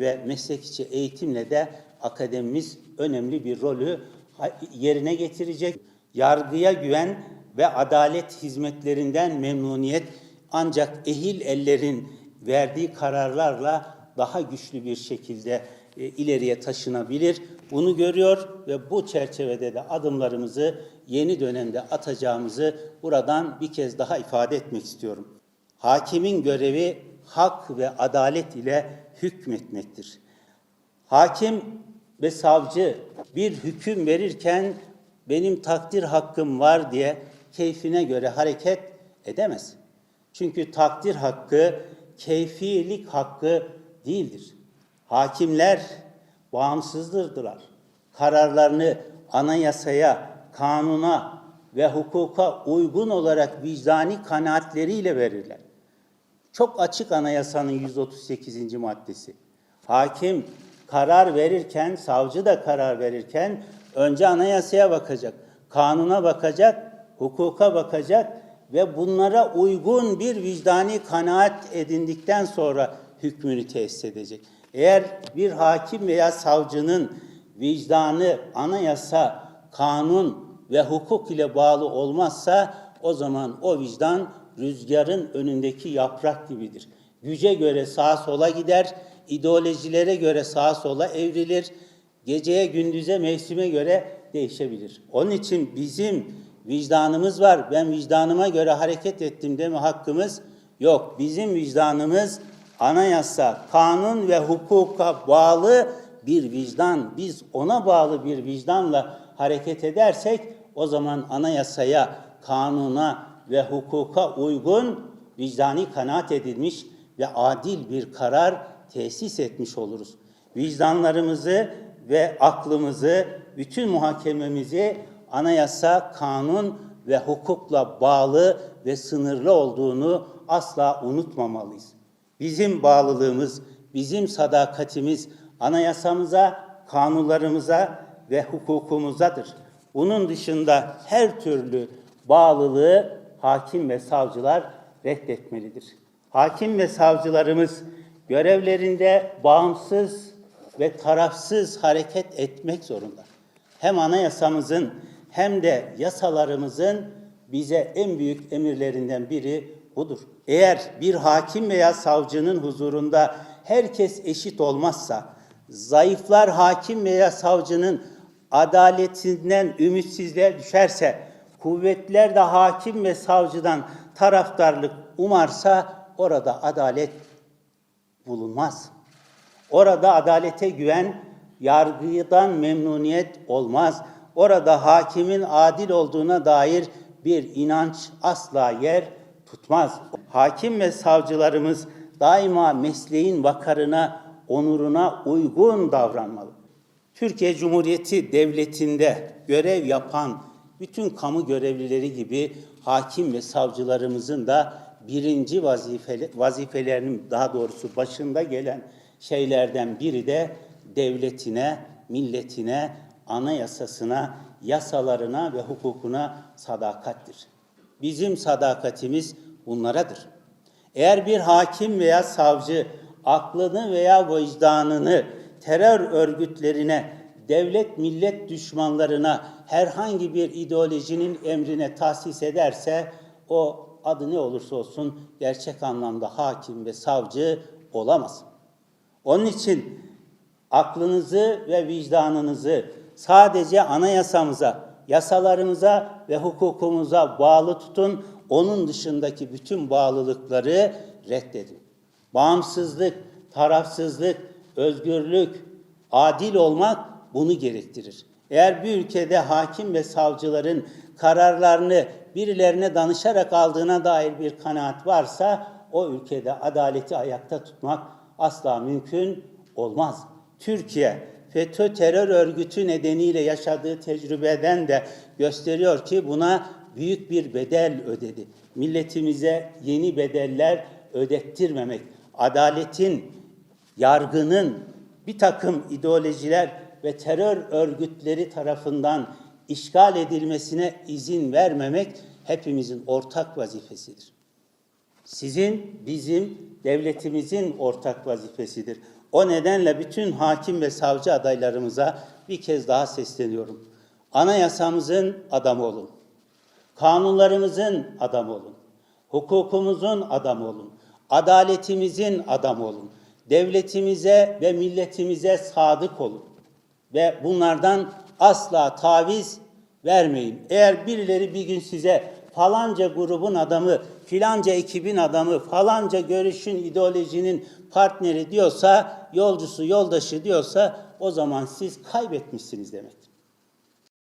ve meslekçi eğitimle de akademimiz önemli bir rolü yerine getirecek. Yargıya güven ve adalet hizmetlerinden memnuniyet ancak ehil ellerin verdiği kararlarla daha güçlü bir şekilde e, ileriye taşınabilir. Bunu görüyor ve bu çerçevede de adımlarımızı yeni dönemde atacağımızı buradan bir kez daha ifade etmek istiyorum. Hakimin görevi hak ve adalet ile hükmetmektir. Hakim ve savcı bir hüküm verirken benim takdir hakkım var diye keyfine göre hareket edemez. Çünkü takdir hakkı keyfilik hakkı değildir. Hakimler bağımsızdırdılar. Kararlarını anayasaya, kanuna ve hukuka uygun olarak vicdani kanaatleriyle verirler. Çok açık anayasanın 138. maddesi. Hakim karar verirken, savcı da karar verirken önce anayasaya bakacak, kanuna bakacak, hukuka bakacak ve bunlara uygun bir vicdani kanaat edindikten sonra hükmünü tesis edecek. Eğer bir hakim veya savcının vicdanı anayasa, kanun ve hukuk ile bağlı olmazsa o zaman o vicdan rüzgarın önündeki yaprak gibidir. Güce göre sağa sola gider, ideolojilere göre sağa sola evrilir, geceye gündüze mevsime göre değişebilir. Onun için bizim vicdanımız var. Ben vicdanıma göre hareket ettim deme hakkımız yok. Bizim vicdanımız anayasa, kanun ve hukuka bağlı bir vicdan. Biz ona bağlı bir vicdanla hareket edersek o zaman anayasaya, kanuna ve hukuka uygun vicdani kanaat edilmiş ve adil bir karar tesis etmiş oluruz. Vicdanlarımızı ve aklımızı, bütün muhakememizi anayasa, kanun ve hukukla bağlı ve sınırlı olduğunu asla unutmamalıyız. Bizim bağlılığımız, bizim sadakatimiz anayasamıza, kanunlarımıza ve hukukumuzadır. Bunun dışında her türlü bağlılığı hakim ve savcılar reddetmelidir. Hakim ve savcılarımız görevlerinde bağımsız ve tarafsız hareket etmek zorunda. Hem anayasamızın hem de yasalarımızın bize en büyük emirlerinden biri budur. Eğer bir hakim veya savcının huzurunda herkes eşit olmazsa, zayıflar hakim veya savcının adaletinden ümitsizliğe düşerse, kuvvetler de hakim ve savcıdan taraftarlık umarsa orada adalet bulunmaz. Orada adalete güven, yargıdan memnuniyet olmaz. Orada hakimin adil olduğuna dair bir inanç asla yer tutmaz. Hakim ve savcılarımız daima mesleğin vakarına, onuruna uygun davranmalı. Türkiye Cumhuriyeti Devleti'nde görev yapan bütün kamu görevlileri gibi hakim ve savcılarımızın da birinci vazifeli, vazifelerinin daha doğrusu başında gelen şeylerden biri de devletine, milletine, anayasasına, yasalarına ve hukukuna sadakattir. Bizim sadakatimiz bunlaradır. Eğer bir hakim veya savcı aklını veya vicdanını terör örgütlerine, devlet millet düşmanlarına herhangi bir ideolojinin emrine tahsis ederse o adı ne olursa olsun gerçek anlamda hakim ve savcı olamaz. Onun için aklınızı ve vicdanınızı sadece anayasamıza, yasalarımıza ve hukukumuza bağlı tutun. Onun dışındaki bütün bağlılıkları reddedin. Bağımsızlık, tarafsızlık, özgürlük, adil olmak bunu gerektirir. Eğer bir ülkede hakim ve savcıların kararlarını birilerine danışarak aldığına dair bir kanaat varsa o ülkede adaleti ayakta tutmak asla mümkün olmaz. Türkiye FETÖ terör örgütü nedeniyle yaşadığı tecrübeden de gösteriyor ki buna büyük bir bedel ödedi. Milletimize yeni bedeller ödettirmemek, adaletin, yargının bir takım ideolojiler ve terör örgütleri tarafından işgal edilmesine izin vermemek hepimizin ortak vazifesidir. Sizin, bizim, devletimizin ortak vazifesidir. O nedenle bütün hakim ve savcı adaylarımıza bir kez daha sesleniyorum. Anayasamızın adamı olun. Kanunlarımızın adamı olun. Hukukumuzun adamı olun. Adaletimizin adamı olun. Devletimize ve milletimize sadık olun. Ve bunlardan asla taviz vermeyin. Eğer birileri bir gün size falanca grubun adamı, filanca ekibin adamı, falanca görüşün, ideolojinin partneri diyorsa, yolcusu, yoldaşı diyorsa o zaman siz kaybetmişsiniz demektir.